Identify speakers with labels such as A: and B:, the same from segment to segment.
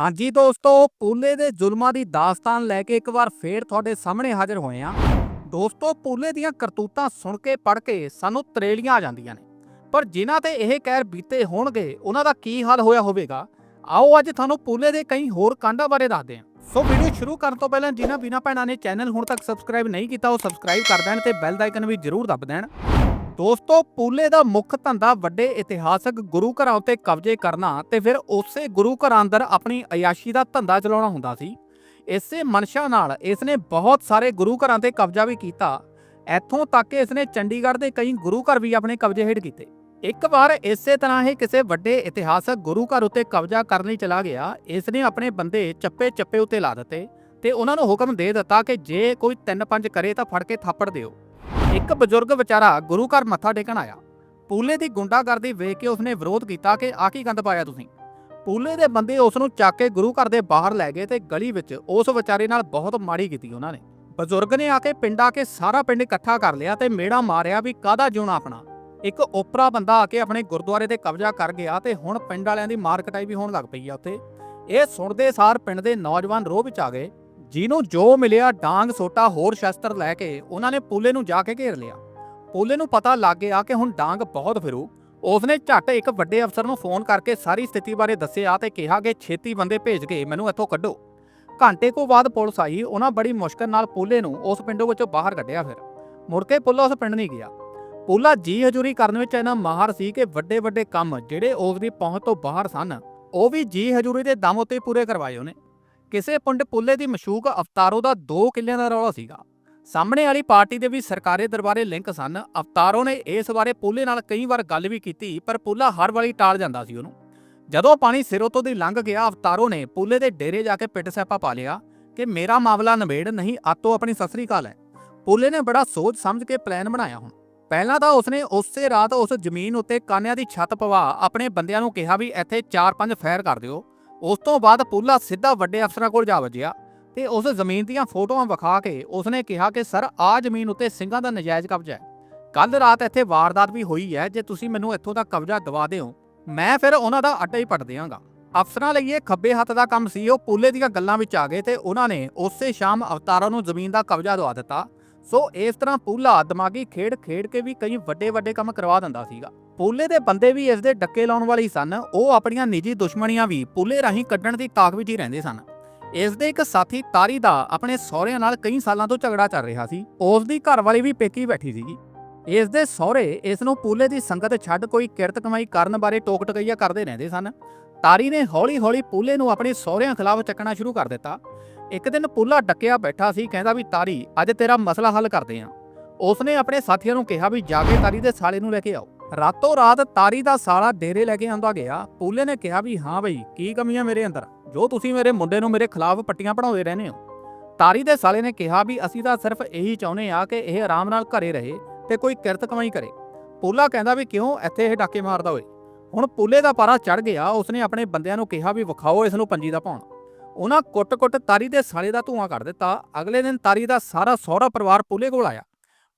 A: ਹਾਂਜੀ ਦੋਸਤੋ, ਪੂਲੇ ਦੇ ਜ਼ੁਲਮਾਂ ਦੀ ਦਾਸਤਾਨ ਲੈ ਕੇ ਇੱਕ ਵਾਰ ਫੇਰ ਤੁਹਾਡੇ ਸਾਹਮਣੇ ਹਾਜ਼ਰ ਹੋਏ ਆ ਦੋਸਤੋ, ਪੂਲੇ ਦੀਆਂ ਕਰਤੂਤਾਂ ਸੁਣ ਕੇ ਪੜ ਕੇ ਸਾਨੂੰ ਤਰੇਲੀਆਂ ਆ ਜਾਂਦੀਆਂ ਨੇ। ਪਰ ਜਿਨ੍ਹਾਂ ਤੇ ਇਹ ਕਹਿਰ ਬੀਤੇ ਹੋਣਗੇ, ਉਹਨਾਂ ਦਾ ਕੀ ਹਾਲ ਹੋਇਆ ਹੋਵੇਗਾ? ਆਓ ਅੱਜ ਤੁਹਾਨੂੰ ਪੂਲੇ ਦੇ ਕਈ ਹੋਰ ਕਾਂਡਾਂ ਬਾਰੇ ਦੱਸਦੇ ਹਾਂ। ਸੋ ਵੀਡੀਓ ਸ਼ੁਰੂ ਕਰਨ ਤੋਂ ਪਹਿਲਾਂ ਜਿਨ੍ਹਾਂ ਵੀਰਾਂ ਭੈਣਾਂ ਨੇ ਚੈਨਲ ਹੁਣ ਤੱਕ ਸਬਸਕ੍ਰਾਈਬ ਨਹੀਂ ਕੀਤਾ, ਉਹ ਸਬਸਕ੍ਰਾਈਬ ਕਰ ਦੇਣ ਤੇ ਬੈਲ ਦਾ ਆਈਕਨ ਵੀ ਜ਼ਰੂਰ ਦਬ ਦੇਣ। ਦੋਸਤੋ, ਪੂਲੇ ਦਾ ਮੁੱਖ ਧੰਦਾ ਵੱਡੇ ਇਤਿਹਾਸਕ ਗੁਰੂ ਘਰਾਂ ਉੱਤੇ ਕਬਜ਼ੇ ਕਰਨਾ ਤੇ ਫਿਰ ਉਸੇ ਗੁਰੂ ਘਰਾਂ ਅੰਦਰ ਆਪਣੀ ਅਯਾਸ਼ੀ ਦਾ ਧੰਦਾ ਚਲਾਉਣਾ ਹੁੰਦਾ ਸੀ। ਇਸੇ ਮਨਸ਼ਾ ਨਾਲ ਇਸ ਨੇ ਬਹੁਤ ਸਾਰੇ ਗੁਰੂ ਘਰਾਂ ਤੇ ਕਬਜ਼ਾ ਵੀ ਕੀਤਾ। ਇੱਥੋਂ ਤੱਕ ਕਿ ਇਸ ਨੇ ਚੰਡੀਗੜ੍ਹ ਦੇ ਕਈ ਗੁਰੂ ਘਰ ਵੀ ਆਪਣੇ ਕਬਜ਼ੇ ਹੇਠ ਕੀਤੇ। ਇੱਕ ਵਾਰ ਇਸੇ ਤਰ੍ਹਾਂ ਹੀ ਕਿਸੇ ਵੱਡੇ ਇਤਿਹਾਸਕ ਗੁਰੂ ਘਰ ਉੱਤੇ ਕਬਜ਼ਾ ਕਰਨ ਲਈ ਚਲਾ ਗਿਆ ਇਸ ਨੇ ਆਪਣੇ ਬੰਦੇ ਚੱਪੇ ਚੱਪੇ ਉੱਤੇ ਲਾ ਦਿੱਤੇ ਤੇ ਉਹਨਾਂ ਨੂੰ ਹੁਕਮ ਦੇ ਦਿੱਤਾ ਕਿ ਜੇ ਕੋਈ ਤਿੰਨ ਪੰਜ ਕਰੇ ਤਾਂ ਫੜ ਕੇ ਥਾਪੜ ਦਿਓ। ਇੱਕ ਬਜ਼ੁਰਗ ਵਿਚਾਰਾ ਗੁਰੂ ਘਰ ਮੱਥਾ ਟੇਕਣ ਆਇਆ। ਪੂਲੇ ਦੀ ਗੁੰਡਾਗਰਦੀ ਵੇਖ ਕੇ ਉਸਨੇ ਵਿਰੋਧ ਕੀਤਾ ਕਿ ਆ ਕੀ ਗੰਦ ਪਾਇਆ ਤੁਸੀਂ। ਪੂਲੇ ਦੇ ਬੰਦੇ ਉਸ ਨੂੰ ਚੱਕ ਕੇ ਗੁਰੂ ਘਰ ਦੇ ਬਾਹਰ ਲੈ ਗਏ ਤੇ ਗਲੀ ਵਿੱਚ ਉਸ ਵਿਚਾਰੇ ਨਾਲ ਬਹੁਤ ਮਾੜੀ ਕੀਤੀ ਉਹਨਾਂ ਨੇ। ਬਜ਼ੁਰਗ ਨੇ ਆ ਕੇ ਪਿੰਡ ਆ ਕੇ ਸਾਰਾ ਪਿੰਡ ਇਕੱਠਾ ਕਰ ਲਿਆ ਤੇ ਮੇੜਾ ਮਾਰਿਆ ਵੀ ਕਾਹਦਾ ਜਿਉਣਾ ਆਪਣਾ। ਇੱਕ ਓਪਰਾ ਬੰਦਾ ਆ ਕੇ ਆਪਣੇ ਗੁਰਦੁਆਰੇ ਤੇ ਕਬਜ਼ਾ ਕਰ ਗਿਆ ਤੇ ਹੁਣ ਪਿੰਡ ਵਾਲਿਆਂ ਦੀ ਮਾਰ ਕਟਾਈ ਵੀ ਹੋਣ ਲੱਗ ਪਈ ਆ ਉੱਥੇ। ਇਹ ਸੁਣਦੇ ਸਾਰ ਪਿੰਡ ਦੇ ਨੌਜਵਾਨ ਰੋਹ ਵਿੱਚ ਆ ਗਏ। ਜਿਹਨੂੰ ਜੋ ਮਿਲਿਆ ਡਾਂਗ ਸੋਟਾ ਹੋਰ ਸ਼ਸਤਰ ਲੈ ਕੇ ਉਹਨਾਂ ਨੇ ਪੂਲੇ ਨੂੰ ਜਾ ਕੇ ਘੇਰ ਲਿਆ। ਪੂਲੇ ਨੂੰ ਪਤਾ ਲੱਗ ਗਿਆ ਕਿ ਹੁਣ ਡਾਂਗ ਬਹੁਤ ਫਿਰੂ। ਉਸਨੇ ਝੱਟ ਇੱਕ ਵੱਡੇ ਅਫਸਰ ਨੂੰ ਫੋਨ ਕਰਕੇ ਸਾਰੀ ਸਥਿਤੀ ਬਾਰੇ ਦੱਸਿਆ ਤੇ ਕਿਹਾ ਕਿ ਛੇਤੀ ਬੰਦੇ ਭੇਜ ਕੇ ਮੈਨੂੰ ਇੱਥੋਂ ਕੱਢੋ। ਘੰਟੇ ਕੋ ਬਾਅਦ ਪੁਲਿਸ ਆਈ, ਉਹਨਾਂ ਬੜੀ ਮੁਸ਼ਕਲ ਨਾਲ ਪੂਲੇ ਨੂੰ ਉਸ ਪਿੰਡੋਂ ਵਿੱਚੋਂ ਬਾਹਰ ਕੱਢਿਆ ਫਿਰ। ਮੁੜ ਕੇ ਪੁੱਲਾ ਉਸ ਪਿੰਡ ਨਹੀਂ ਗਿਆ। ਪੂਲਾ ਜੀ ਹਜੂਰੀ ਕਰਨ ਵਿੱਚ ਇਹਨਾਂ ਮਾਹਰ ਸੀ ਕਿ ਵੱਡੇ ਵੱਡੇ ਕੰਮ ਜਿਹੜੇ ਉਸ ਦੀ ਪਹੁੰਚ ਤੋਂ ਬਾਹਰ ਸਨ, ਉਹ ਵੀ ਜੀ ਹਜੂਰੀ ਦੇ ਦਮ ਉੱਤੇ ਪੂਰੇ ਕਰਵਾਏ ਉਹਨੇ। ਕਿਸੇ ਪੁੰਡ ਪੁੱਲੇ ਦੀ ਮਸ਼ੂਕ ਅਵਤਾਰੋ ਦਾ 2 ਕਿੱਲਿਆਂ ਦਾ ਰੌਲਾ ਸੀਗਾ। ਸਾਹਮਣੇ ਵਾਲੀ ਪਾਰਟੀ ਦੇ ਵੀ ਸਰਕਾਰੀ ਦਰਬਾਰੇ ਲਿੰਕ ਸਨ। ਅਵਤਾਰੋ ਨੇ ਇਸ ਬਾਰੇ ਪੁੱਲੇ ਨਾਲ ਕਈ ਵਾਰ ਗੱਲ ਵੀ ਕੀਤੀ, ਪਰ ਪੁੱਲਾ ਹਰ ਵਾਰੀ ਟਾਲ ਜਾਂਦਾ ਸੀ ਉਹਨੂੰ। ਜਦੋਂ ਪਾਣੀ ਸਿਰੋਂ ਤੋਂ ਦੀ ਲੰਘ ਗਿਆ, ਅਵਤਾਰੋ ਨੇ ਪੁੱਲੇ ਦੇ ਡੇਰੇ ਜਾ ਕੇ ਪਿੱਟ ਸੈਪਾ ਪਾ ਲਿਆ ਕਿ ਮੇਰਾ ਮਾਮਲਾ ਨਵੇੜ ਨਹੀਂ ਆਤੋ ਆਪਣੀ ਸਸਰੀ ਕਾਲ ਹੈ। ਪੁੱਲੇ ਨੇ ਬੜਾ ਸੋਚ ਸਮਝ ਕੇ ਪਲਾਨ ਬਣਾਇਆ ਹੁਣ। ਪਹਿਲਾਂ ਤਾਂ ਉਸਨੇ ਉਸੇ ਰਾਤ ਉਸ ਜ਼ਮੀਨ ਉੱਤੇ ਕਾਨਿਆਂ ਦੀ ਛੱਤ ਪਵਾ ਆਪਣੇ ਬੰਦਿਆਂ ਨੂੰ ਕਿਹਾ ਵੀ ਇੱਥੇ 4-5 ਫੈਰ ਕਰ ਦਿਓ। ਉਸ ਤੋਂ ਬਾਅਦ ਪੁੱਲਾ ਸਿੱਧਾ ਵੱਡੇ ਅਫਸਰਾਂ ਕੋਲ ਜਾ ਵਜਿਆ ਤੇ ਉਸ ਜ਼ਮੀਨ ਦੀਆਂ ਫੋਟੋਆਂ ਵਿਖਾ ਕੇ ਉਸਨੇ ਕਿਹਾ ਕਿ, ਸਰ ਆਹ ਜ਼ਮੀਨ ਉੱਤੇ ਸਿੰਘਾਂ ਦਾ ਨਜਾਇਜ਼ ਕਬਜ਼ਾ ਹੈ। ਕੱਲ ਰਾਤ ਇੱਥੇ ਵਾਰਦਾਤ ਵੀ ਹੋਈ ਹੈ, ਜੇ ਤੁਸੀਂ ਮੈਨੂੰ ਇੱਥੋਂ ਦਾ ਕਬਜ਼ਾ ਦਵਾ ਦਿਓ, ਮੈਂ ਫਿਰ ਉਹਨਾਂ ਦਾ ਅੱਡਾ ਹੀ ਪੱਟ ਦਿਆਂਗਾ। ਅਫਸਰਾਂ ਲਈ ਇਹ ਖੱਬੇ ਹੱਥ ਦਾ ਕੰਮ ਸੀ, ਉਹ ਪੁੱਲੇ ਦੀਆਂ ਗੱਲਾਂ ਵਿੱਚ ਆ ਗਏ ਤੇ ਉਹਨਾਂ ਨੇ ਉਸੇ ਸ਼ਾਮ ਅਵਤਾਰਾਂ ਨੂੰ ਜ਼ਮੀਨ ਦਾ ਕਬਜ਼ਾ ਦਵਾ ਦਿੱਤਾ ਸੋ ਇਸ ਤਰ੍ਹਾਂ ਪੂਲਾ ਦਿਮਾਗੀ ਖੇਡ ਖੇਡ ਕੇ ਵੀ ਕਈ ਵੱਡੇ ਵੱਡੇ ਕੰਮ ਕਰਵਾ ਦਿੰਦਾ ਸੀਗਾ। ਪੂਲੇ ਦੇ ਬੰਦੇ ਵੀ ਇਸ ਦੇ ਡੱਕੇ ਲਾਉਣ ਵਾਲੇ ਸਨ। ਉਹ ਆਪਣੀਆਂ ਨਿੱਜੀ ਦੁਸ਼ਮਣੀਆਂ ਵੀ ਪੂਲੇ ਰਾਹੀਂ ਕੱਢਣ ਦੀ ਤਾਕ ਵਿੱਚ ਹੀ ਰਹਿੰਦੇ ਸਨ। ਇਸ ਦੇ ਇੱਕ ਸਾਥੀ ਤਾਰੀ ਦਾ ਆਪਣੇ ਸਹੁਰਿਆਂ ਨਾਲ ਕਈ ਸਾਲਾਂ ਤੋਂ ਝਗੜਾ ਚੱਲ ਰਿਹਾ ਸੀ। ਉਸ ਦੀ ਘਰਵਾਲੀ ਵੀ ਪੇਕੀ ਬੈਠੀ ਸੀਗੀ। ਇਸ ਦੇ ਸਹੁਰੇ ਇਸ ਨੂੰ ਪੂਲੇ ਦੀ ਸੰਗਤ ਛੱਡ ਕੋਈ ਕਿਰਤ ਕਮਾਈ ਕਰਨ ਬਾਰੇ ਟੋਕ ਟਕਈਆ ਕਰਦੇ ਰਹਿੰਦੇ ਸਨ। ਤਾਰੀ ਨੇ ਹੌਲੀ-ਹੌਲੀ ਪੂਲੇ ਨੂੰ ਆਪਣੇ ਸਹੁਰਿਆਂ ਖਿਲਾਫ ਚੱਕਣਾ ਸ਼ੁਰੂ ਕਰ ਦਿੱਤਾ। ਇੱਕ ਦਿਨ ਪੂਲਾ ਡੱਕਿਆ ਬੈਠਾ ਸੀ, ਕਹਿੰਦਾ ਵੀ, ਤਾਰੀ, ਅੱਜ ਤੇਰਾ ਮਸਲਾ ਹੱਲ ਕਰਦੇ ਆਂ। ਉਸਨੇ ਆਪਣੇ ਸਾਥੀਆਂ ਨੂੰ ਕਿਹਾ ਵੀ ਜਾ ਕੇ ਤਾਰੀ ਦੇ ਸਾਲੇ ਨੂੰ ਲੈ ਕੇ ਆਓ। ਰਾਤੋਂ ਰਾਤ ਤਾਰੀ ਦਾ ਸਾਲਾ ਡੇਰੇ ਲੈ ਕੇ ਆਂਦਾ ਗਿਆ। ਪੂਲੇ ਨੇ ਕਿਹਾ ਵੀ, ਹਾਂ ਬਈ, ਕੀ ਕਮੀਆਂ ਮੇਰੇ ਅੰਦਰ? ਜੋ ਤੁਸੀਂ ਮੇਰੇ ਮੁੰਡੇ ਨੂੰ ਮੇਰੇ ਖਿਲਾਫ ਪੱਟੀਆਂ ਪੜਾਉਂਦੇ ਰਹਿੰਦੇ ਹੋ। ਤਾਰੀ ਦੇ ਸਾਲੇ ਨੇ ਕਿਹਾ ਵੀ, ਅਸੀਂ ਤਾਂ ਸਿਰਫ ਇਹੀ ਚਾਹੁੰਦੇ ਆ ਕਿ ਇਹ ਆਰਾਮ ਨਾਲ ਘਰੇ ਰਹੇ ਤੇ ਕੋਈ ਕਿਰਤ ਕਮਾਈ ਕਰੇ। ਪੂਲਾ ਕਹਿੰਦਾ ਵੀ, ਕਿਉਂ? ਇੱਥੇ ਇਹ ਡਾਕੇ ਮਾਰਦਾ ਓਏ। ਹੁਣ ਪੂਲੇ ਦਾ ਪਾਰਾ ਚੜ ਗਿਆ। ਉਸਨੇ ਆਪਣੇ ਬੰਦਿਆਂ ਨੂੰ ਕਿਹਾ ਵੀ, ਵਿਖਾਓ ਇਸ ਨੂੰ ਪੰਜੀ ਦਾ ਪਾਉਣ ਉਹਨਾਂ ਕੁੱਟ-ਕੁੱਟ ਤਾਰੀ ਦੇ ਸਾਲੇ ਦਾ ਧੂਆਂ ਕਰ ਦਿੱਤਾ। ਅਗਲੇ ਦਿਨ ਤਾਰੀ ਦਾ ਸਾਰਾ ਸਹੁਰਾ ਪਰਿਵਾਰ ਪੂਲੇ ਕੋਲ ਆਇਆ।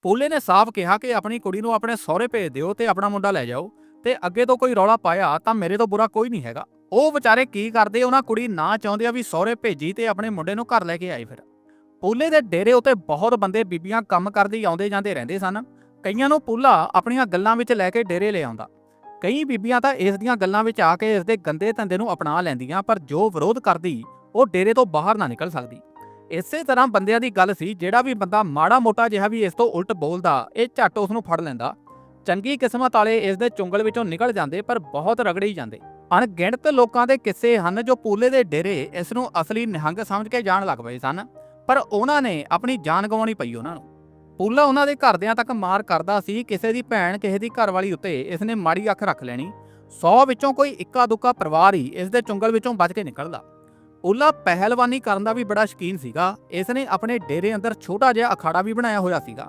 A: ਪੂਲੇ ਨੇ ਸਾਫ਼ ਕਿਹਾ ਕਿ ਆਪਣੀ ਕੁੜੀ ਨੂੰ ਆਪਣੇ ਸਹੁਰੇ ਭੇਜ ਦਿਓ ਤੇ ਆਪਣਾ ਮੁੰਡਾ ਲੈ ਜਾਓ ਤੇ ਅੱਗੇ ਤੋਂ ਕੋਈ ਰੌਲਾ ਪਾਇਆ ਤਾਂ ਮੇਰੇ ਤੋਂ ਬੁਰਾ ਕੋਈ ਨਹੀਂ ਹੈਗਾ। ਉਹ ਵਿਚਾਰੇ ਕੀ ਕਰਦੇ ਉਹਨਾਂ ਕੁੜੀ ਨਾ ਚਾਹੁੰਦੇ ਆ ਵੀ ਸਹੁਰੇ ਭੇਜੀ ਤੇ ਆਪਣੇ ਮੁੰਡੇ ਨੂੰ ਘਰ ਲੈ ਕੇ ਆਏ ਫਿਰ। ਪੂਲੇ ਦੇ ਡੇਰੇ ਉੱਤੇ ਬਹੁਤ ਬੰਦੇ ਬੀਬੀਆਂ ਕੰਮ ਕਰਦੇ ਆਉਂਦੇ ਜਾਂਦੇ ਰਹਿੰਦੇ ਸਨ। ਕਈਆਂ ਨੂੰ ਪੂਲਾ ਆਪਣੀਆਂ ਗੱਲਾਂ ਵਿੱਚ ਲੈ ਕੇ ਡੇਰੇ ਲੈ ਆਉਂਦਾ। ਕਈ ਬੀਬੀਆਂ ਤਾਂ ਇਸ ਦੀਆਂ ਗੱਲਾਂ ਵਿੱਚ ਆ ਕੇ ਇਸ ਦੇ ਗੰਦੇ ਧੰਦੇ ਨੂੰ ਅਪਣਾ ਲੈਂਦੀਆਂ ਪਰ ਜੋ ਵਿਰੋਧ ਕਰਦੀ ਉਹ ਡੇਰੇ ਤੋਂ ਬਾਹਰ ਨਾ ਨਿਕਲ ਸਕਦੀ। ਇਸੇ ਤਰ੍ਹਾਂ ਬੰਦਿਆਂ ਦੀ ਗੱਲ ਸੀ, ਜਿਹੜਾ ਵੀ ਬੰਦਾ ਮਾੜਾ ਮੋਟਾ ਜਿਹਾ ਵੀ ਇਸ ਤੋਂ ਉਲਟ ਬੋਲਦਾ, ਇਹ ਝੱਟ ਉਸ ਨੂੰ ਫੜ ਲੈਂਦਾ। ਚੰਗੀ ਕਿਸਮਤ ਵਾਲੇ ਇਸ ਦੇ ਚੁੰਗਲ ਵਿੱਚੋਂ ਨਿਕਲ ਜਾਂਦੇ, ਪਰ ਬਹੁਤ ਰਗੜੇ ਹੀ ਜਾਂਦੇ। ਅਣਗਿਣਤ ਲੋਕਾਂ ਦੇ ਕਿੱਸੇ ਹਨ ਜੋ ਪੂਲੇ ਦੇ ਡੇਰੇ ਇਸ ਨੂੰ ਅਸਲੀ ਨਿਹੰਗ ਸਮਝ ਕੇ ਜਾਣ ਲੱਗ ਪਏ ਸਨ, ਪਰ ਉਹਨਾਂ ਨੇ ਆਪਣੀ ਜਾਨ ਗਵਾਉਣੀ ਪਈ ਉਹਨਾਂ ਨੂੰ। ਪੂਲਾ ਉਹਨਾਂ ਦੇ ਘਰਦਿਆਂ ਤੱਕ ਮਾਰ ਕਰਦਾ ਸੀ, ਕਿਸੇ ਦੀ ਭੈਣ ਕਿਸੇ ਦੀ ਘਰਵਾਲੀ ਉੱਤੇ ਇਸ ਨੇ ਮਾੜੀ ਅੱਖ ਰੱਖ ਲੈਣੀ। 100 ਵਿੱਚੋਂ ਕੋਈ ਇੱਕਾ ਦੁੱਕਾ ਪਰਿਵਾਰ ਹੀ ਇਸ ਦੇ ਚੁੰਗਲ ਵਿੱਚੋਂ ਬਚ ਕੇ ਨਿਕਲਦਾ। ਉਲਾ ਪਹਿਲਵਾਨੀ ਕਰਨ ਦਾ ਵੀ ਬੜਾ ਸ਼ਕੀਨ ਸੀਗਾ। ਇਸ ਨੇ ਆਪਣੇ ਡੇਰੇ ਅੰਦਰ ਛੋਟਾ ਜਿਹਾ ਅਖਾੜਾ ਵੀ ਬਣਾਇਆ ਹੋਇਆ ਸੀਗਾ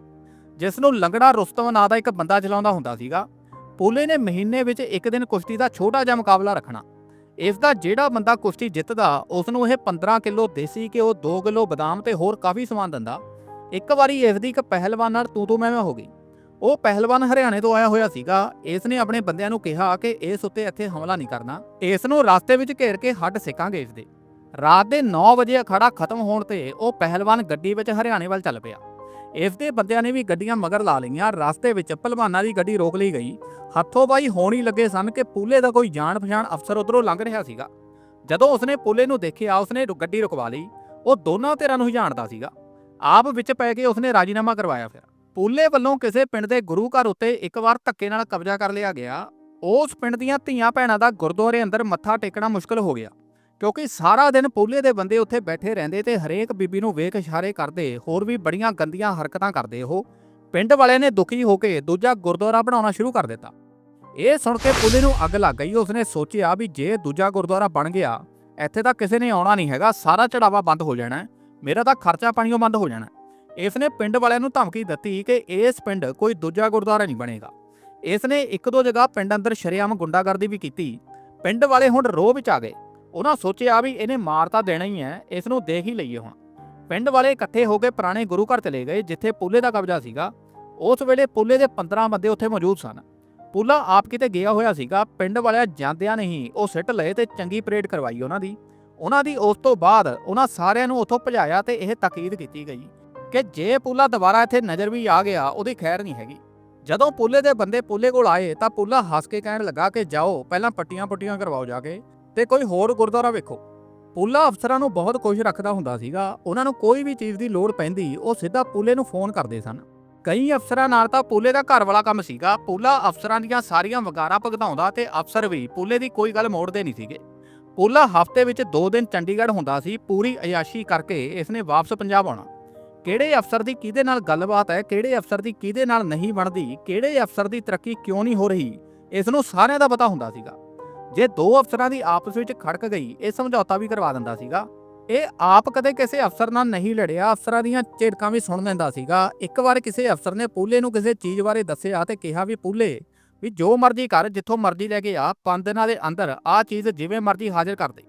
A: ਜਿਸ ਨੂੰ ਲੰਗੜਾ ਰੁਸਤਮ ਨਾਂ ਦਾ ਇੱਕ ਬੰਦਾ ਚਲਾਉਂਦਾ ਹੁੰਦਾ ਸੀਗਾ। ਪੂਲੇ ਨੇ ਮਹੀਨੇ ਵਿੱਚ ਇੱਕ ਦਿਨ ਕੁਸ਼ਤੀ ਦਾ ਛੋਟਾ ਜਿਹਾ ਮੁਕਾਬਲਾ ਰੱਖਣਾ। ਇਸ ਦਾ ਜਿਹੜਾ ਬੰਦਾ ਕੁਸ਼ਤੀ ਜਿੱਤਦਾ ਉਸ ਨੂੰ ਇਹ 15 ਕਿਲੋ ਦੇਸੀ ਘਿਓ 2 ਕਿਲੋ ਬਦਾਮ ਤੇ ਹੋਰ ਕਾਫੀ ਸਮਾਨ ਦਿੰਦਾ। ਇੱਕ ਵਾਰੀ ਇਸ ਦੀ ਇੱਕ ਪਹਿਲਵਾਨ ਨਾਲ ਤੂੰ ਤੂੰ ਮੈਂ ਮੈਂ ਹੋ ਗਈ। ਉਹ ਪਹਿਲਵਾਨ ਹਰਿਆਣੇ ਤੋਂ ਆਇਆ ਹੋਇਆ ਸੀਗਾ। ਇਸ ਨੇ ਆਪਣੇ ਬੰਦਿਆਂ ਨੂੰ ਕਿਹਾ ਕਿ ਇਸ ਉੱਤੇ ਇੱਥੇ ਹਮਲਾ ਨਹੀਂ ਕਰਨਾ। ਇਸ ਨੂੰ ਰਸਤੇ ਵਿੱਚ ਘੇਰ ਕੇ ਹੱਡ ਸਿੱਕਾਂਗੇ ਇਸ ਦੇ ਰਾਤ ਦੇ 9 ਵਜੇ ਅਖਾੜਾ ਖਤਮ ਹੋਣ ਤੇ ਉਹ ਪਹਿਲਵਾਨ ਗੱਡੀ ਵਿੱਚ ਹਰਿਆਣੇ ਵੱਲ ਚੱਲ ਪਿਆ। ਇਸ ਦੇ ਬੰਦਿਆਂ ਨੇ ਵੀ ਗੱਡੀਆਂ ਮਗਰ ਲਾ ਲਈਆਂ, ਰਸਤੇ ਵਿੱਚ ਪਹਿਲਵਾਨਾਂ ਦੀ ਗੱਡੀ ਰੋਕ ਲਈ ਗਈ। ਹੱਥੋਂ ਬਾਈ ਹੋਣ ਹੀ ਲੱਗੇ ਸਨ ਕਿ ਪੂਲੇ ਦਾ ਕੋਈ ਜਾਣ ਪਛਾਣ ਅਫਸਰ ਉਧਰੋਂ ਲੰਘ ਰਿਹਾ ਸੀਗਾ। ਜਦੋਂ ਉਸਨੇ ਪੂਲੇ ਨੂੰ ਦੇਖਿਆ, ਉਸਨੇ ਗੱਡੀ ਰੁਕਵਾ ਲਈ। ਉਹ ਦੋਨਾਂ ਧਿਰਾਂ ਨੂੰ ਹੀ ਜਾਣਦਾ ਸੀਗਾ। ਆਪ ਵਿੱਚ ਪੈ ਕੇ ਉਸਨੇ ਰਾਜੀਨਾਮਾ ਕਰਵਾਇਆ ਫਿਰ। ਪੂਲੇ ਵੱਲੋਂ ਕਿਸੇ ਪਿੰਡ ਦੇ ਗੁਰੂ ਘਰ ਉੱਤੇ ਇੱਕ ਵਾਰ ਧੱਕੇ ਨਾਲ ਕਬਜ਼ਾ ਕਰ ਲਿਆ ਗਿਆ। ਉਸ ਪਿੰਡ ਦੀਆਂ ਧੀਆਂ ਭੈਣਾਂ ਦਾ ਗੁਰਦੁਆਰੇ ਅੰਦਰ ਮੱਥਾ ਟੇਕਣਾ ਮੁਸ਼ਕਲ ਹੋ ਗਿਆ। ਕਿਉਂਕਿ ਸਾਰਾ ਦਿਨ ਪੂਲੇ ਦੇ ਬੰਦੇ ਉੱਥੇ ਬੈਠੇ ਰਹਿੰਦੇ ਤੇ ਹਰੇਕ ਬੀਬੀ ਨੂੰ ਵੇਖ ਇਸ਼ਾਰੇ ਕਰਦੇ, ਹੋਰ ਵੀ ਬੜੀਆਂ ਗੰਦੀਆਂ ਹਰਕਤਾਂ ਕਰਦੇ ਉਹ। ਪਿੰਡ ਵਾਲਿਆਂ ਨੇ ਦੁਖੀ ਹੋ ਕੇ ਦੂਜਾ ਗੁਰਦੁਆਰਾ ਬਣਾਉਣਾ ਸ਼ੁਰੂ ਕਰ ਦਿੱਤਾ। ਇਹ ਸੁਣ ਕੇ ਪੂਲੇ ਨੂੰ ਅੱਗ ਲੱਗ ਗਈ, ਉਸਨੇ ਸੋਚਿਆ ਵੀ ਜੇ ਦੂਜਾ ਗੁਰਦੁਆਰਾ ਬਣ ਗਿਆ, ਇੱਥੇ ਤਾਂ ਕਿਸੇ ਨੇ ਆਉਣਾ ਨਹੀਂ ਹੈਗਾ, ਸਾਰਾ ਚੜਾਵਾ ਬੰਦ ਹੋ ਜਾਣਾ, ਮੇਰਾ ਤਾਂ ਖਰਚਾ ਪਾਣੀਓ ਬੰਦ ਹੋ ਜਾਣਾ। ਇਸ ਨੇ ਪਿੰਡ ਵਾਲਿਆਂ ਨੂੰ ਧਮਕੀ ਦਿੱਤੀ ਕਿ ਇਸ ਪਿੰਡ ਕੋਈ ਦੂਜਾ ਗੁਰਦੁਆਰਾ ਨਹੀਂ ਬਣੇਗਾ। ਇਸ ਨੇ ਇੱਕ ਦੋ ਜਗ੍ਹਾ ਪਿੰਡ ਅੰਦਰ ਸ਼ਰੇਆਮ ਗੁੰਡਾਗਰਦੀ ਵੀ ਕੀਤੀ। ਪਿੰਡ ਵਾਲੇ ਹੁਣ ਰੋਹ ਵਿੱਚ ਆ ਗਏ। ਉਹਨਾਂ ਸੋਚਿਆ ਵੀ ਇਹਨੇ ਮਾਰ ਤਾਂ ਦੇਣਾ ਹੀ ਹੈ, ਇਸ ਨੂੰ ਦੇਖ ਹੀ ਲਈਏ ਹੁਣ। ਪਿੰਡ ਵਾਲੇ ਇਕੱਠੇ ਹੋ ਕੇ ਪੁਰਾਣੇ ਗੁਰੂ ਘਰ ਚਲੇ ਗਏ, ਜਿੱਥੇ ਪੁੱਲੇ ਦਾ ਕਬਜ਼ਾ ਸੀਗਾ। ਉਸ ਵੇਲੇ ਪੁੱਲੇ ਦੇ 15 ਬੰਦੇ ਉੱਥੇ ਮੌਜੂਦ ਸਨ। ਪੁੱਲਾ ਆਪ ਕਿਤੇ ਗਿਆ ਹੋਇਆ ਸੀਗਾ, ਪਿੰਡ ਵਾਲਿਆਂ ਜਾਂਦਿਆਂ ਨਹੀਂ, ਉਹ ਸਿੱਟ ਲਏ ਤੇ ਚੰਗੀ ਪਰੇਡ ਕਰਵਾਈ ਉਹਨਾਂ ਦੀ। ਉਹਨਾਂ ਦੀ ਉਸ ਤੋਂ ਬਾਅਦ ਉਹਨਾਂ ਸਾਰਿਆਂ ਨੂੰ ਉੱਥੋਂ ਭਜਾਇਆ ਤੇ ਇਹ ਤਾਕੀਦ ਕੀਤੀ ਗਈ ਕਿ ਜੇ ਪੁੱਲਾ ਦੁਬਾਰਾ ਇੱਥੇ ਨਜ਼ਰ ਵੀ ਆ ਗਿਆ, ਉਹਦੀ ਖੈਰ ਨਹੀਂ ਹੈਗੀ। ਜਦੋਂ ਪੁੱਲੇ ਦੇ ਬੰਦੇ ਪੁੱਲੇ ਕੋਲ ਆਏ ਤਾਂ ਪੁੱਲਾ ਹੱਸ ਕੇ ਕਹਿਣ ਲੱਗਾ ਕਿ ਜਾਓ, ਪਹਿਲਾਂ ਪੱਟੀਆਂ ਪੁੱਟੀਆਂ ਕਰਵਾਓ ਜਾ ਕੇ। ਤੇ ਕੋਈ ਹੋਰ ਗੁਰਦੁਆਰਾ ਵੇਖੋ। ਪੁੱਲਾ ਅਫਸਰਾਂ ਨੂੰ ਬਹੁਤ ਖੁਸ਼ ਰੱਖਦਾ ਹੁੰਦਾ ਸੀਗਾ। ਉਹਨਾਂ ਨੂੰ ਕੋਈ ਵੀ ਚੀਜ਼ ਦੀ ਲੋੜ ਪੈਂਦੀ, ਉਹ ਸਿੱਧਾ ਪੁੱਲੇ ਨੂੰ ਫੋਨ ਕਰਦੇ ਸਨ। ਕਈ ਅਫਸਰਾਂ ਨਾਲ ਤਾਂ ਪੁੱਲੇ ਦਾ ਘਰ ਵਾਲਾ ਕੰਮ ਸੀਗਾ। ਪੁੱਲਾ ਅਫਸਰਾਂ ਦੀਆਂ ਸਾਰੀਆਂ ਵਗਾਰਾਂ ਭਗਤਾਉਂਦਾ ਤੇ ਅਫਸਰ ਵੀ ਪੁੱਲੇ ਦੀ ਕੋਈ ਗੱਲ ਮੋੜਦੇ ਨਹੀਂ ਸੀਗੇ। ਪੁੱਲਾ ਹਫ਼ਤੇ ਵਿੱਚ 2 ਦਿਨ ਚੰਡੀਗੜ੍ਹ ਹੁੰਦਾ ਸੀ। ਪੂਰੀ ਅਯਾਸ਼ੀ ਕਰਕੇ ਇਸਨੇ ਵਾਪਸ ਪੰਜਾਬ ਆਉਣਾ। ਕਿਹੜੇ ਅਫਸਰ ਦੀ ਕਿਹਦੇ ਨਾਲ ਗੱਲਬਾਤ ਹੈ, ਕਿਹੜੇ ਅਫਸਰ ਦੀ ਕਿਹਦੇ ਨਾਲ ਨਹੀਂ ਬਣਦੀ, ਕਿਹੜੇ ਅਫਸਰ ਦੀ ਤਰੱਕੀ ਕਿਉਂ ਨਹੀਂ ਹੋ ਰਹੀ ਇਸ ਨੂੰ ਸਾਰਿਆਂ ਦਾ ਪਤਾ ਹੁੰਦਾ ਸੀਗਾ। ਜੇ ਦੋ ਅਫਸਰਾਂ ਦੀ ਆਪਸ ਵਿੱਚ ਖੜਕ ਗਈ, ਇਹ ਸਮਝੌਤਾ ਵੀ ਕਰਵਾ ਦਿੰਦਾ ਸੀਗਾ। ਇਹ ਆਪ ਕਦੇ ਕਿਸੇ ਅਫਸਰ ਨਾਲ ਨਹੀਂ ਲੜਿਆ, ਅਫਸਰਾਂ ਦੀਆਂ ਝਿੜਕਾਂ ਵੀ ਸੁਣ ਲੈਂਦਾ ਸੀਗਾ। ਇੱਕ ਵਾਰ ਕਿਸੇ ਅਫਸਰ ਨੇ ਪੂਲੇ ਨੂੰ ਕਿਸੇ ਚੀਜ਼ ਬਾਰੇ ਦੱਸਿਆ ਤੇ ਕਿਹਾ ਵੀ, ਪੂਲੇ, ਵੀ ਜੋ ਮਰਜ਼ੀ ਕਰ, ਜਿੱਥੋਂ ਮਰਜ਼ੀ ਲੈ ਕੇ ਆ ਪੰਜ ਦਿਨਾਂ ਦੇ ਅੰਦਰ ਆਹ ਚੀਜ਼ ਜਿਵੇਂ ਮਰਜ਼ੀ ਹਾਜ਼ਰ ਕਰ ਦੇ।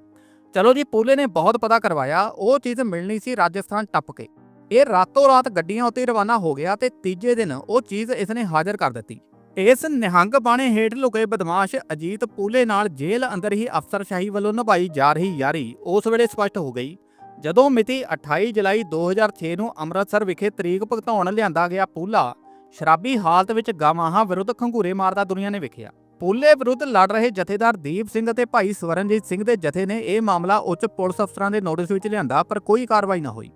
A: ਚਲੋ ਜੀ, ਪੂਲੇ ਨੇ ਬਹੁਤ ਪਤਾ ਕਰਵਾਇਆ, ਉਹ ਚੀਜ਼ ਮਿਲਣੀ ਸੀ ਰਾਜਸਥਾਨ ਟੱਪ ਕੇ। ਇਹ ਰਾਤੋਂ ਰਾਤ ਗੱਡੀਆਂ ਉੱਤੇ ਰਵਾਨਾ ਹੋ ਗਿਆ ਤੇ ਤੀਜੇ ਦਿਨ ਉਹ ਚੀਜ਼ ਇਸਨੇ ਹਾਜ਼ਰ ਕਰ ਦਿੱਤੀ। ਇਸ ਨਿਹੰਗ ਬਾਣੇ ਹੇਠ ਲੁਕੇ ਬਦਮਾਸ਼ ਅਜੀਤ ਪੂਲੇ ਨਾਲ ਜੇਲ੍ਹ ਅੰਦਰ ਹੀ ਅਫਸਰਸ਼ਾਹੀ ਵੱਲੋਂ ਨਿਭਾਈ ਜਾ ਰਹੀ ਯਾਰੀ ਉਸ ਵੇਲੇ ਸਪਸ਼ਟ ਹੋ ਗਈ। ਜਦੋਂ ਮਿਤੀ 28 ਜੁਲਾਈ 2006 ਨੂੰ ਅੰਮ੍ਰਿਤਸਰ ਵਿਖੇ ਤਰੀਕ ਭੁਗਤਾਉਣ ਲਿਆਂਦਾ ਗਿਆ ਪੂਲਾ, ਸ਼ਰਾਬੀ ਹਾਲਤ ਵਿੱਚ ਗਵਾਹਾਂ ਵਿਰੁੱਧ ਖੰਗੂਰੇ ਮਾਰਦਾ ਦੁਨੀਆ ਨੇ ਵੇਖਿਆ। ਪੂਲੇ ਵਿਰੁੱਧ ਲੜ ਰਹੇ ਜਥੇਦਾਰ ਦੀਪ ਸਿੰਘ ਅਤੇ ਭਾਈ ਸਵਰਨਜੀਤ ਸਿੰਘ ਦੇ ਜਥੇ ਨੇ ਇਹ ਮਾਮਲਾ ਉੱਚ ਪੁਲਿਸ ਅਫਸਰਾਂ ਦੇ ਨੋਟਿਸ ਵਿੱਚ ਲਿਆਂਦਾ, ਪਰ ਕੋਈ ਕਾਰਵਾਈ ਨਾ ਹੋਈ।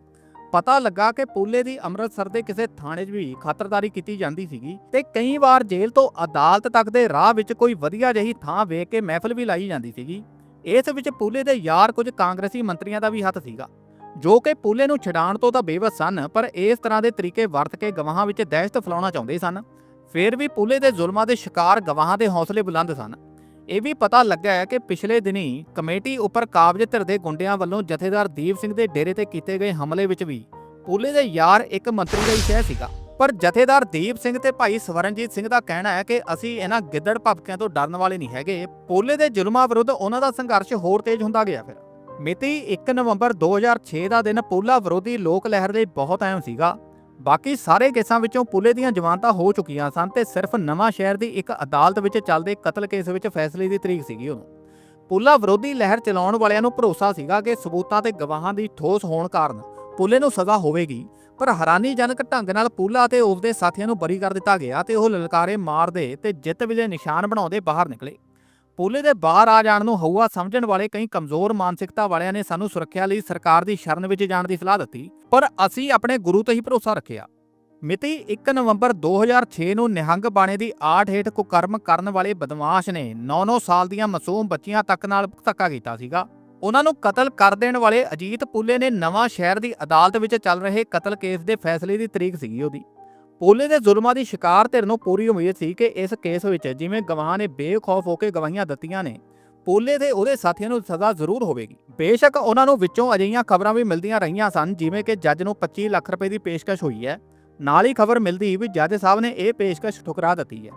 A: ਪਤਾ ਲੱਗਾ ਕਿ ਪੂਲੇ ਦੀ ਅੰਮ੍ਰਿਤਸਰ ਦੇ ਕਿਸੇ ਥਾਣੇ 'ਚ ਵੀ ਖਾਤਰਦਾਰੀ ਕੀਤੀ ਜਾਂਦੀ ਸੀਗੀ ਤੇ ਕਈ ਵਾਰ ਜੇਲ੍ਹ ਤੋਂ ਅਦਾਲਤ ਤੱਕ ਦੇ ਰਾਹ ਵਿੱਚ ਕੋਈ ਵਧੀਆ ਜਿਹੀ ਥਾਂ ਵੇਖ ਕੇ ਮਹਿਫਲ ਵੀ ਲਾਈ ਜਾਂਦੀ ਸੀਗੀ। ਇਸ ਵਿੱਚ ਪੂਲੇ ਦੇ ਯਾਰ ਕੁਝ ਕਾਂਗਰਸੀ ਮੰਤਰੀਆਂ ਦਾ ਵੀ ਹੱਥ ਸੀਗਾ। ਜੋ ਕਿ ਪੂਲੇ ਨੂੰ ਛਡਾਣ ਤੋਂ ਤਾਂ ਬੇਵਸ ਸਨ, ਪਰ ਇਸ ਤਰ੍ਹਾਂ ਦੇ ਤਰੀਕੇ ਵਰਤ ਕੇ ਗਵਾਹਾਂ ਵਿੱਚ ਦਹਿਸ਼ਤ ਫੈਲਾਉਣਾ ਚਾਹੁੰਦੇ ਸਨ। ਫਿਰ ਵੀ ਪੂਲੇ ਦੇ ਜ਼ੁਲਮਾਂ ਦੇ ਸ਼ਿਕਾਰ ਗਵਾਹਾਂ ਦੇ ਹੌਸਲੇ ਬੁਲੰਦ ਸਨ। ਇਹ ਵੀ ਪਤਾ ਲੱਗਾ ਹੈ ਕਿ ਪਿਛਲੇ ਦਿਨੀ ਕਮੇਟੀ ਉੱਪਰ ਕਾਬਜ ਧਿਰ ਦੇ ਗੁੰਡਿਆਂ ਵੱਲੋਂ ਜਥੇਦਾਰ ਦੀਪ ਸਿੰਘ ਦੇ ਡੇਰੇ ਤੇ ਕੀਤੇ ਗਏ ਹਮਲੇ ਵਿੱਚ ਵੀ ਪੂਲੇ ਦੇ ਯਾਰ ਇੱਕ ਮੰਤਰੀ ਦਾ ਹੀ ਸ਼ਹਿ ਸੀਗਾ। ਪਰ ਜਥੇਦਾਰ ਦੀਪ ਸਿੰਘ ਤੇ ਭਾਈ ਸਵਰਨਜੀਤ ਸਿੰਘ ਦਾ ਕਹਿਣਾ ਹੈ ਕਿ ਅਸੀਂ ਇਹਨਾਂ ਗਿੱਦੜ ਭਪਕਿਆਂ ਤੋਂ ਡਰਨ ਵਾਲੇ ਨਹੀਂ ਹੈਗੇ। ਪੂਲੇ ਦੇ ਜ਼ੁਲਮਾਂ ਵਿਰੁੱਧ ਉਹਨਾਂ ਦਾ ਸੰਘਰਸ਼ ਹੋਰ ਤੇਜ਼ ਹੁੰਦਾ ਗਿਆ ਫਿਰ। ਮਿਤੀ 1 ਨਵੰਬਰ 2006 ਦਾ ਦਿਨ ਪੂਲਾ ਵਿਰੋਧੀ ਲੋਕ ਲਹਿਰ ਲਈ ਬਹੁਤ ਅਹਿਮ ਸੀਗਾ। ਬਾਕੀ ਸਾਰੇ ਕੇਸਾਂ ਵਿੱਚੋਂ ਪੁਲੇ ਦੀਆਂ ਜ਼ਮਾਨਤਾਂ ਹੋ ਚੁੱਕੀਆਂ ਸਨ ਤੇ ਸਿਰਫ ਨਵਾਂ ਸ਼ਹਿਰ ਦੀ ਇੱਕ ਅਦਾਲਤ ਵਿੱਚ ਚੱਲਦੇ ਕਤਲ ਕੇਸ ਵਿੱਚ ਫੈਸਲੇ ਦੀ ਤਰੀਕ ਸੀਗੀ ਉਹਨੂੰ। ਪੁਲਾ ਵਿਰੋਧੀ ਲਹਿਰ ਚਲਾਉਣ ਵਾਲਿਆਂ ਨੂੰ ਭਰੋਸਾ ਸੀਗਾ ਕਿ ਸਬੂਤਾਂ ਤੇ ਗਵਾਹਾਂ ਦੀ ਠੋਸ ਹੋਣ ਕਾਰਨ ਪੁਲੇ ਨੂੰ ਸਜ਼ਾ ਹੋਵੇਗੀ, ਪਰ ਹੈਰਾਨੀਜਨਕ ਢੰਗ ਨਾਲ ਪੁਲਾ ਅਤੇ ਉਸਦੇ ਸਾਥੀਆਂ ਨੂੰ ਬਰੀ ਕਰ ਦਿੱਤਾ ਗਿਆ ਤੇ ਉਹ ਲਲਕਾਰੇ ਮਾਰਦੇ ਤੇ ਜਿੱਤ ਵੇਲੇ ਨਿਸ਼ਾਨ ਬਣਾਉਂਦੇ ਬਾਹਰ ਨਿਕਲੇ। ਪੂਲੇ ਦੇ ਬਾਹਰ ਆ ਜਾਣ ਨੂੰ ਹਊਆ ਸਮਝਣ ਵਾਲੇ ਕਈ ਕਮਜ਼ੋਰ ਮਾਨਸਿਕਤਾ ਵਾਲਿਆਂ ਨੇ ਸਾਨੂੰ ਸੁਰੱਖਿਆ ਲਈ ਸਰਕਾਰ ਦੀ ਸ਼ਰਨ ਵਿੱਚ ਜਾਣ ਦੀ ਸਲਾਹ ਦਿੱਤੀ, ਪਰ ਅਸੀਂ ਆਪਣੇ ਗੁਰੂ ਤੇ ਹੀ ਭਰੋਸਾ ਰੱਖਿਆ। ਮਿਤੀ 1 ਨਵੰਬਰ 2006 ਨੂੰ ਨਿਹੰਗ ਬਾਣੇ ਦੀ ਆੜ ਹੇਠ ਕੁਕਰਮ ਕਰਨ ਵਾਲੇ ਬਦਮਾਸ਼ ਨੇ 9-9 ਸਾਲ ਦੀਆਂ ਮਾਸੂਮ ਬੱਚੀਆਂ ਤੱਕ ਨਾਲ ਧੱਕਾ ਕੀਤਾ ਸੀਗਾ। ਉਹਨਾਂ ਨੂੰ ਕਤਲ ਕਰ ਦੇਣ ਵਾਲੇ ਅਜੀਤ ਪੁੱਲੇ ਨੇ ਨਵਾਂ ਸ਼ਹਿਰ ਦੀ ਅਦਾਲਤ ਵਿੱਚ ਚੱਲ ਰਹੇ ਕਤਲ ਕੇਸ ਦੇ ਫੈਸਲੇ ਦੀ ਤਰੀਕ ਸੀਗੀ ਉਹਦੀ। ਪੋਲੇ ਦੇ ਜ਼ੁਲਮਾਂ ਦੀ ਸ਼ਿਕਾਰ ਧਿਰ ਨੂੰ ਪੂਰੀ ਉਮੀਦ ਸੀ ਕਿ ਇਸ ਕੇਸ ਵਿੱਚ ਜਿਵੇਂ ਗਵਾਹਾਂ ਨੇ ਬੇਖੌਫ ਹੋ ਕੇ ਗਵਾਹੀਆਂ ਦਿੱਤੀਆਂ ਨੇ, ਪੋਲੇ ਤੇ ਉਹਦੇ ਸਾਥੀਆਂ ਨੂੰ ਸਜ਼ਾ ਜ਼ਰੂਰ ਹੋਵੇਗੀ। ਬੇਸ਼ੱਕ ਉਹਨਾਂ ਨੂੰ ਵਿੱਚੋਂ ਅਜਿਹੀਆਂ ਖਬਰਾਂ ਵੀ ਮਿਲਦੀਆਂ ਰਹੀਆਂ ਸਨ ਜਿਵੇਂ ਕਿ ਜੱਜ ਨੂੰ 25 ਲੱਖ ਰੁਪਏ ਦੀ ਪੇਸ਼ਕਸ਼ ਹੋਈ ਹੈ। ਨਾਲ ਹੀ ਖਬਰ ਮਿਲਦੀ ਵੀ ਜੱਜ ਸਾਹਿਬ ਨੇ ਇਹ ਪੇਸ਼ਕਸ਼ ਠੁਕਰਾ ਦਿੱਤੀ ਹੈ।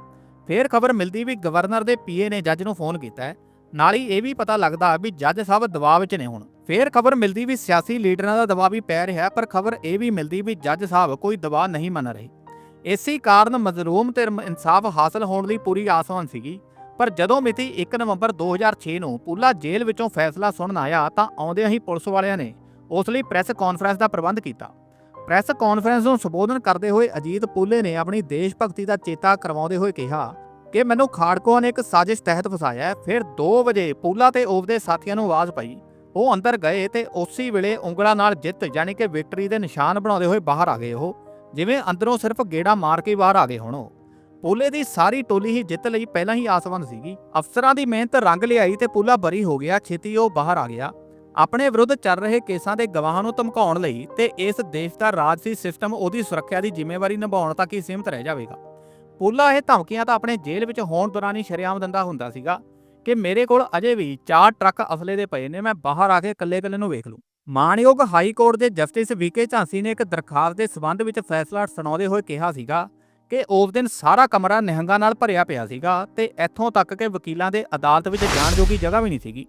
A: ਫਿਰ ਖਬਰ ਮਿਲਦੀ ਵੀ ਗਵਰਨਰ ਦੇ ਪੀਏ ਨੇ ਜੱਜ ਨੂੰ ਫੋਨ ਕੀਤਾ ਹੈ। ਨਾਲ ਹੀ ਇਹ ਵੀ ਪਤਾ ਲੱਗਦਾ ਵੀ ਜੱਜ ਸਾਹਿਬ ਦਬਾਅ ਵਿੱਚ ਨੇ ਹੁਣ। ਫਿਰ ਖਬਰ ਮਿਲਦੀ ਵੀ ਸਿਆਸੀ ਲੀਡਰਾਂ ਦਾ ਦਬਾਅ ਵੀ ਪੈ ਰਿਹਾ ਪਰ ਖਬਰ ਇਹ ਵੀ ਮਿਲਦੀ ਵੀ ਜੱਜ ਸਾਹਿਬ ਕੋਈ ਦਬਾਅ ਨਹੀਂ ਮੰਨ ਰਹੇ। ਇਸੇ ਕਾਰਨ ਮਜ਼ਲੂਮ ਤੇ ਇਨਸਾਫ ਹਾਸਲ ਹੋਣ ਦੀ ਪੂਰੀ ਆਸਾਨ ਸੀਗੀ। ਪਰ ਜਦੋਂ ਮਿਤੀ 1 ਨਵੰਬਰ 2006 ਨੂੰ ਪੂਲਾ ਜੇਲ੍ਹ ਵਿੱਚੋਂ ਫੈਸਲਾ ਸੁਣਨ ਆਇਆ ਤਾਂ ਆਉਂਦਿਆਂ ਹੀ ਪੁਲਿਸ ਵਾਲਿਆਂ ਨੇ ਉਸ ਲਈ ਪ੍ਰੈਸ ਕਾਨਫਰੰਸ ਦਾ ਪ੍ਰਬੰਧ ਕੀਤਾ। ਪ੍ਰੈਸ ਕਾਨਫਰੰਸ ਨੂੰ ਸੰਬੋਧਨ ਕਰਦੇ ਹੋਏ ਅਜੀਤ ਪੂਲੇ ਨੇ ਆਪਣੀ ਦੇਸ਼ ਭਗਤੀ ਦਾ ਚੇਤਾ ਕਰਵਾਉਂਦੇ ਹੋਏ ਕਿਹਾ ਕਿ ਮੈਨੂੰ ਖਾੜਕੂਆਂ ਨੇ ਇੱਕ ਸਾਜ਼ਿਸ਼ ਤਹਿਤ ਫਸਾਇਆ ਫਿਰ 2 ਵਜੇ ਪੂਲਾ ਤੇ ਉਸ ਦੇ ਸਾਥੀਆਂ ਨੂੰ ਆਵਾਜ਼ ਪਈ। ਉਹ ਅੰਦਰ ਗਏ ਤੇ ਉਸੇ ਵੇਲੇ ਉਂਗਲਾਂ ਨਾਲ ਜਿੱਤ, ਯਾਨੀ ਕਿ ਵਿਕਟਰੀ ਦੇ ਨਿਸ਼ਾਨ ਬਣਾਉਂਦੇ ਹੋਏ ਬਾਹਰ ਆ ਗਏ ਉਹ। ਜਿਵੇਂ ਅੰਦਰੋਂ ਸਿਰਫ ਗੇੜਾ ਮਾਰ ਕੇ ਬਾਹਰ ਆ ਗਏ ਹੋਣ ਉਹ। ਪੂਲੇ ਦੀ ਸਾਰੀ ਟੋਲੀ ਹੀ ਜਿੱਤ ਲਈ ਪਹਿਲਾਂ ਹੀ ਆਸਵੰਦ ਸੀਗੀ। ਅਫਸਰਾਂ ਦੀ ਮਿਹਨਤ ਰੰਗ ਲਿਆਈ ਤੇ ਪੂਲਾ ਬਰੀ ਹੋ ਗਿਆ, ਛੇਤੀ ਉਹ ਬਾਹਰ ਆ ਗਿਆ। ਆਪਣੇ ਵਿਰੁੱਧ ਚੱਲ ਰਹੇ ਕੇਸਾਂ ਦੇ ਗਵਾਹਾਂ ਨੂੰ ਧਮਕਾਉਣ ਲਈ ਤੇ ਇਸ ਦੇਸ਼ ਦਾ ਰਾਜਸੀ ਸਿਸਟਮ ਉਹਦੀ ਸੁਰੱਖਿਆ ਦੀ ਜ਼ਿੰਮੇਵਾਰੀ ਨਿਭਾਉਣ ਤੱਕ ਹੀ ਸੀਮਤ ਰਹਿ ਜਾਵੇਗਾ। ਪੂਲਾ ਇਹ ਧਮਕੀਆਂ ਤਾਂ ਆਪਣੇ ਜੇਲ੍ਹ ਵਿੱਚ ਹੋਣ ਦੌਰਾਨ ਹੀ ਸ਼ਰੇਆਮ ਦਿੰਦਾ ਹੁੰਦਾ ਸੀਗਾ ਕਿ ਮੇਰੇ ਕੋਲ ਅਜੇ ਵੀ ਚਾਰ ਟਰੱਕ ਅਸਲੇ ਦੇ ਪਏ ਨੇ, ਮੈਂ ਬਾਹਰ ਆ ਕੇ ਇਕੱਲੇ-ਇਕੱਲੇ ਨੂੰ ਵੇਖ ਲੂੰ। ਮਾਣਯੋਗ ਹਾਈ ਕੋਰਟ ਦੇ ਜਸਟਿਸ ਵੀਕੇ ਝਾਂਸੀ ਨੇ ਇੱਕ ਦਰਖਾਸਤ ਦੇ ਸਬੰਧ ਵਿੱਚ ਫੈਸਲਾ ਸੁਣਾਉਂਦੇ ਹੋਏ ਕਿਹਾ ਸੀਗਾ ਕਿ ਉਸ ਦਿਨ ਸਾਰਾ ਕਮਰਾ ਨਿਹੰਗਾਂ ਨਾਲ ਭਰਿਆ ਪਿਆ ਸੀਗਾ ਤੇ ਇੱਥੋਂ ਤੱਕ ਕਿ ਵਕੀਲਾਂ ਦੇ ਅਦਾਲਤ ਵਿੱਚ ਜਾਣ ਜੋਗੀ ਜਗ੍ਹਾ ਵੀ ਨਹੀਂ ਸੀਗੀ।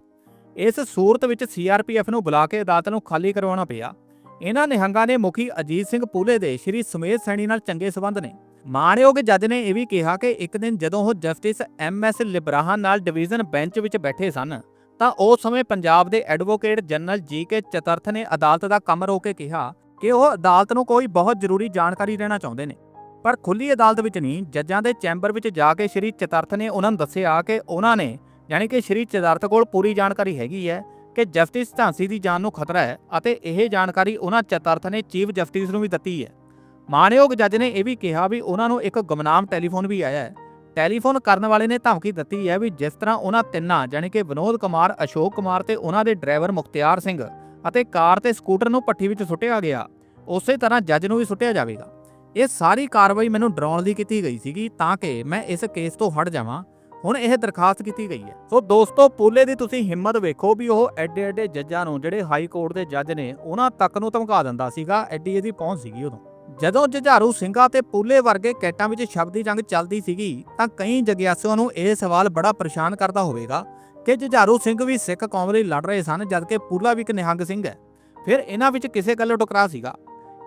A: ਇਸ ਸੂਰਤ ਵਿੱਚ ਸੀਆਰਪੀਐਫ ਨੂੰ ਬੁਲਾ ਕੇ ਅਦਾਲਤ ਨੂੰ ਖਾਲੀ ਕਰਵਾਉਣਾ ਪਿਆ। ਇਹਨਾਂ ਨਿਹੰਗਾਂ ਨੇ ਮੁਖੀ ਅਜੀਤ ਸਿੰਘ ਪੂਲੇ ਦੇ ਸ਼੍ਰੀ ਸੁਮੇਧ ਸੈਣੀ ਨਾਲ ਚੰਗੇ ਸਬੰਧ ਨੇ। ਮਾਣਯੋਗ ਜੱਜ ਨੇ ਇਹ ਵੀ ਕਿਹਾ ਕਿ ਇੱਕ ਦਿਨ ਜਦੋਂ ਉਹ ਜਸਟਿਸ ਐਮਐਸ ਲਿਬਰਾਹਾ ਨਾਲ ਡਿਵੀਜ਼ਨ ਬੈਂਚ ਵਿੱਚ ਬੈਠੇ ਸਨ ਤਾਂ ਉਸ ਸਮੇਂ ਪੰਜਾਬ ਦੇ ਐਡਵੋਕੇਟ ਜਨਰਲ ਜੀ ਕੇ ਚਤਰਥ ਨੇ ਅਦਾਲਤ ਦਾ ਕੰਮ ਰੋਕ ਕੇ ਕਿਹਾ ਕਿ ਉਹ ਅਦਾਲਤ ਨੂੰ ਕੋਈ ਬਹੁਤ ਜ਼ਰੂਰੀ ਜਾਣਕਾਰੀ ਦੇਣਾ ਚਾਹੁੰਦੇ ਨੇ। ਪਰ ਖੁੱਲੀ ਅਦਾਲਤ ਵਿੱਚ ਨਹੀਂ, ਜੱਜਾਂ ਦੇ ਚੈਂਬਰ ਵਿੱਚ ਜਾ ਕੇ ਸ਼੍ਰੀ ਚਤਰਥ ਨੇ ਉਹਨਾਂ ਨੂੰ ਦੱਸਿਆ ਕਿ ਉਹਨਾਂ ਨੇ, ਯਾਨੀ ਕਿ ਸ਼੍ਰੀ ਚਤਰਥ ਕੋਲ ਪੂਰੀ ਜਾਣਕਾਰੀ ਹੈਗੀ ਹੈ ਕਿ ਜਸਟਿਸ ਝਾਂਸੀ ਦੀ ਜਾਨ ਨੂੰ ਖਤਰਾ ਹੈ ਅਤੇ ਇਹ ਜਾਣਕਾਰੀ ਉਹਨਾਂ ਚਤਰਥ ਨੇ ਚੀਫ ਜਸਟਿਸ ਨੂੰ ਵੀ ਦਿੱਤੀ ਹੈ। ਮਾਣਯੋਗ ਜੱਜ ਨੇ ਇਹ ਵੀ ਕਿਹਾ ਵੀ ਉਹਨਾਂ ਨੂੰ ਇੱਕ ਗੁਮਨਾਮ ਟੈਲੀਫੋਨ ਵੀ ਆਇਆ ਹੈ। ਟੈਲੀਫੋਨ ਕਰਨ ਵਾਲੇ ਨੇ ਧਮਕੀ ਦਿੱਤੀ ਹੈ ਵੀ ਜਿਸ ਤਰ੍ਹਾਂ ਉਹਨਾਂ ਤਿੰਨਾਂ ਯਾਨੀ ਕਿ ਵਿਨੋਦ ਕੁਮਾਰ, ਅਸ਼ੋਕ ਕੁਮਾਰ ਤੇ ਉਹਨਾਂ ਦੇ ਡਰਾਈਵਰ ਮੁਖਤਿਆਰ ਸਿੰਘ ਅਤੇ ਕਾਰ ਤੇ ਸਕੂਟਰ ਨੂੰ ਪੱਠੀ ਵਿੱਚ ਸੁੱਟਿਆ ਗਿਆ, ਉਸੇ ਤਰ੍ਹਾਂ ਜੱਜ ਨੂੰ ਵੀ ਸੁੱਟਿਆ ਜਾਵੇਗਾ। ਇਹ ਸਾਰੀ ਕਾਰਵਾਈ ਮੈਨੂੰ ਡਰਾਉਣ ਲਈ ਕੀਤੀ ਗਈ ਸੀਗੀ ਤਾਂ ਕਿ ਮੈਂ ਇਸ ਕੇਸ ਤੋਂ ਹਟ ਜਾਵਾਂ। ਹੁਣ ਇਹ ਦਰਖਾਸਤ ਕੀਤੀ ਗਈ ਹੈ। ਸੋ ਦੋਸਤੋ, ਪੂਲੇ ਦੀ ਤੁਸੀਂ ਹਿੰਮਤ ਵੇਖੋ ਵੀ ਉਹ ਐਡੇ ਐਡੇ ਜੱਜਾਂ ਨੂੰ, ਜਿਹੜੇ ਹਾਈ ਕੋਰਟ ਦੇ ਜੱਜ ਨੇ, ਉਹਨਾਂ ਤੱਕ ਨੂੰ ਧਮਕਾ ਦਿੰਦਾ ਸੀਗਾ, ਐਡੀ ਇਹਦੀ ਪਹੁੰਚ ਸੀਗੀ ਉਦੋਂ। ਜਦੋਂ ਜੁਝਾਰੂ ਸਿੰਘਾਂ ਤੇ ਪੂਲੇ ਵਰਗੇ ਕੈਟਾਂ ਵਿੱਚ ਸ਼ਬਦੀ ਜੰਗ ਚੱਲਦੀ ਸੀਗੀ, ਤਾਂ ਕਈ ਜਗਿਆਸੂਆਂ ਨੂੰ ਇਹ ਸਵਾਲ ਬੜਾ ਪਰੇਸ਼ਾਨ ਕਰਦਾ ਹੋਵੇਗਾ ਕਿ ਜੁਝਾਰੂ ਸਿੰਘ ਵੀ ਸਿੱਖ ਕੌਮ ਲਈ ਲੜ ਰਹੇ ਸਨ ਜਦਕਿ ਪੂਲਾ ਵੀ ਇੱਕ ਨਿਹੰਗ ਸਿੰਘ ਹੈ। ਫਿਰ ਇਹਨਾਂ ਵਿੱਚ ਕਿਸੇ ਗੱਲੋਂ ਟਕਰਾਅ ਸੀਗਾ।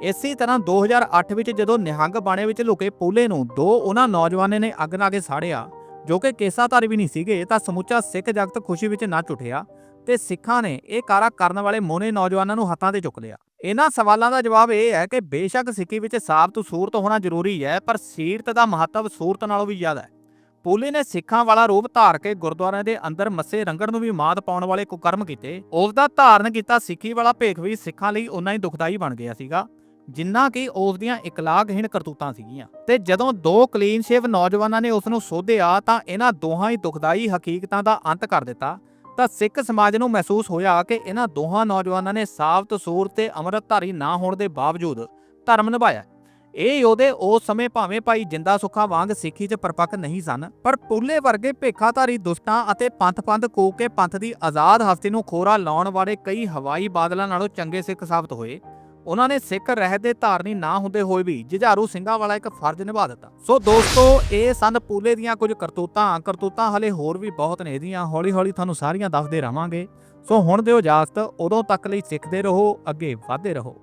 A: ਇਸੇ ਤਰ੍ਹਾਂ 2008 ਵਿੱਚ ਜਦੋਂ ਨਿਹੰਗ ਬਾਣੇ ਵਿੱਚ ਲੁਕੇ ਪੂਲੇ ਨੂੰ, ਦੋ ਉਹਨਾਂ ਨੌਜਵਾਨਾਂ ਨੇ ਅੱਗ ਲਾ ਕੇ ਸਾੜਿਆ, ਜੋ ਕਿ ਕੇਸਾਧਾਰੀ ਵੀ ਨਹੀਂ ਸੀਗੇ, ਤਾਂ ਸਮੁੱਚਾ ਸਿੱਖ ਜਗਤ ਖੁਸ਼ੀ ਵਿੱਚ ਨੱਚ ਉੱਠਿਆ ਤੇ ਸਿੱਖਾਂ ਨੇ ਇਹ ਕਾਰਾ ਕਰਨ ਵਾਲੇ ਮੋਨੇ ਨੌਜਵਾਨਾਂ ਨੂੰ ਹੱਥਾਂ ਤੇ ਚੁੱਕ ਲਿਆ। ਇਹਨਾਂ ਸਵਾਲਾਂ ਦਾ ਜਵਾਬ ਇਹ ਹੈ ਕਿ ਬੇਸ਼ੱਕ ਸਿੱਖੀ ਵਿੱਚ ਸਾਬਤ ਸੂਰਤ ਹੋਣਾ ਜ਼ਰੂਰੀ ਹੈ, ਪਰ ਸੀਰਤ ਦਾ ਮਹੱਤਵ ਸੂਰਤ ਨਾਲੋਂ ਵੀ ਜ਼ਿਆਦਾ ਹੈ। ਪੂਲੇ ਨੇ ਸਿੱਖਾਂ ਵਾਲਾ ਰੂਪ ਧਾਰ ਕੇ ਗੁਰਦੁਆਰਿਆਂ ਦੇ ਅੰਦਰ ਮੱਸੇ ਰੰਗਣ ਨੂੰ ਵੀ ਮਾਤ ਪਾਉਣ ਵਾਲੇ ਕੁਕਰਮ ਕੀਤੇ। ਉਸ ਦਾ ਧਾਰਨ ਕੀਤਾ ਸਿੱਖੀ ਵਾਲਾ ਭੇਖ ਵੀ ਸਿੱਖਾਂ ਲਈ ਉਨਾ ਹੀ ਦੁਖਦਾਈ ਬਣ ਗਿਆ ਸੀਗਾ, ਜਿੰਨਾ ਕਿ ਉਸ ਦੀਆਂ ਇਕਲਾਗਹੀਣ ਕਰਤੂਤਾਂ ਸੀਗੀਆਂ। ਤੇ ਜਦੋਂ ਦੋ ਕਲੀਨ ਸ਼ੇਵ ਨੌਜਵਾਨਾਂ ਨੇ ਉਸ ਨੂੰ ਸੋਧਿਆ ਤਾਂ ਇਹਨਾਂ ਦੋਹਾਂ ਹੀ ਦੁਖਦਾਈ ਹਕੀਕਤਾਂ ਦਾ ਅੰਤ ਕਰ ਦਿੱਤਾ। ਤਾਂ ਸਿੱਖ ਸਮਾਜ ਨੂੰ ਮਹਿਸੂਸ ਹੋਇਆ ਕਿ ਇਹਨਾਂ ਦੋਹਾਂ ਨੌਜਵਾਨਾਂ ਨੇ ਸਾਫ਼ ਸੂਰਤ ਤੇ ਅੰਮ੍ਰਿਤਧਾਰੀ ਨਾ ਹੋਣ ਦੇ ਬਾਵਜੂਦ ਧਰਮ ਨਿਭਾਇਆ। ਇਹ ਯੋਧੇ ਉਸ ਸਮੇਂ ਭਾਵੇਂ ਭਾਈ ਜਿੰਦਾ ਸੁੱਖਾ ਵਾਂਗ ਸਿੱਖੀ 'ਚ ਪਰਪੱਕ ਨਹੀਂ ਸਨ, ਪਰ ਪੁੱਲੇ ਵਰਗੇ ਭੇਖਾਧਾਰੀ ਦੁਸ਼ਟਾਂ ਅਤੇ ਪੰਥ-ਪੰਥ ਕੋ ਕੇ ਪੰਥ ਦੀ ਆਜ਼ਾਦ ਹਸਤੀ ਨੂੰ ਖੋਰਾ ਲਾਉਣ ਵਾਲੇ ਕਈ ਹਵਾਈ ਬਾਦਲਾਂ ਨਾਲੋਂ ਚੰਗੇ ਸਿੱਖ ਸਾਬਤ ਹੋਏ। ਉਹਨਾਂ ਨੇ ਸਿੱਖ ਰਹਿਤ ਦੇ ਧਾਰਨੀ ਨਾ ਹੁੰਦੇ ਹੋਏ ਵੀ ਜੁਝਾਰੂ ਸਿੰਘਾਂ ਵਾਲਾ ਇੱਕ ਫਰਜ਼ ਨਿਭਾ ਦਿੱਤਾ। ਸੋ ਦੋਸਤੋ, ਇਹ ਸਨ ਪੂਲੇ ਦੀਆਂ ਕੁਝ ਕਰਤੂਤਾਂ ਕਰਤੂਤਾਂ ਹਲੇ ਹੋਰ ਵੀ ਬਹੁਤ ਨੇ ਇਹਦੀਆਂ। ਹੌਲੀ ਹੌਲੀ ਤੁਹਾਨੂੰ ਸਾਰੀਆਂ ਦੱਸਦੇ ਰਵਾਂਗੇ। ਸੋ ਹੁਣ ਦਿਓ ਇਜਾਜ਼ਤ, ਉਦੋਂ ਤੱਕ ਲਈ ਸਿੱਖਦੇ ਰਹੋ, ਅੱਗੇ ਵਧਦੇ ਰਹੋ।